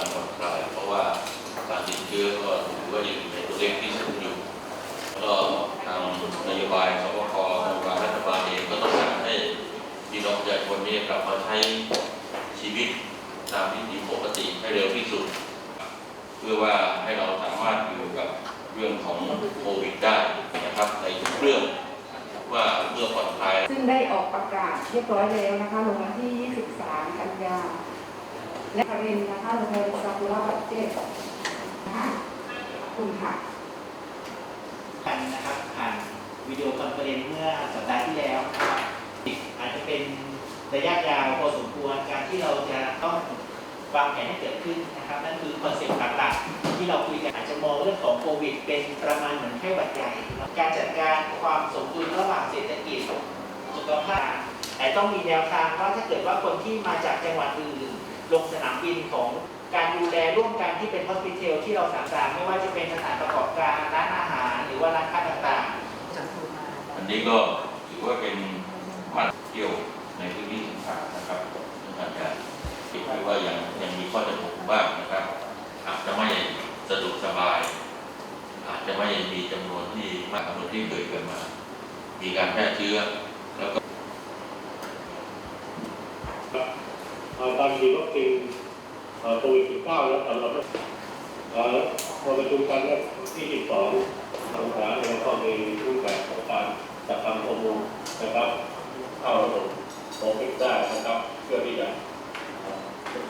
การผ่อนคลายเพราะว่าการติดเชื้อก็ถือว่ายังอยู่ในตัวเลขที่สูงอยู่แล้วก็ทางนโยบายสบคนโยบายรัฐบาลเองก็ต้องการให้พี่น้องประชาชนนี้กลับมาใช้ชีวิตตามวิถีปกติให้เร็วที่สุด เพื่อว่าให้เราสามารถอยู่กับเรื่องของโควิดได้นะครับในทุกเรื่องว่าเมื่อผ่อนคลายซึ่งได้ออกประกาศเรียบร้อยแล้วนะคะลงวันที่ 23 กันยา และประเด็นนะคะโรงเรียนซากุระบัตเจ็ตนะคะคุณค่ะกันนะครับผ่านวิดีโอคอนเฟอเรนซ์เมื่อสัปดาห์ที่แล้วนะครับอาจจะเป็นระยะยาวพอสมควรการที่เราจะต้องวางแผนให้เกิดขึ้นนะครับนั่นคือคอนเซ็ปต์หลักๆที่เราคุยกันอาจจะมองเรื่องของโควิด เป็นประมาณเหมือนไข้หวัดใหญ่การจัดการความสมดุลระหว่างเศรษฐกิจสุขภาพแต่ต้องมีแนวทางว่าถ้าเกิดว่าคนที่มาจากจังหวัดอื่น ลงสนามบินของการดูแลร่วมกันที่เป็น hospital ที่เราสั่งๆไม่ว่าจะเป็นสถานประกอบการร้านอาหารหรือว่าร้านค้าต่างๆ อันนี้ก็ถือว่าเป็นมาตรเที่ยวในพื้นที่ต่างๆนะครับซึ่งอาจจะคิดว่ายังยังมีข้อจำกัดบ้างนะครับ อาจจะไม่สะดวกสบาย อาจจะไม่มีจำนวนที่มากจำนวนที่เคยเกิดมา มีการแพร่เชื้อแล้วก็ เอ่อ การฉีดวัคซีนโควิด -19 แล้วสำหรับเอ่อประชุมกันแล้วที่22สงขาเราก็มีรูปแบบของการจัดทำข้อมูลนะครับ เข้าระบบโอเปกได้นะครับ เพื่อที่จะ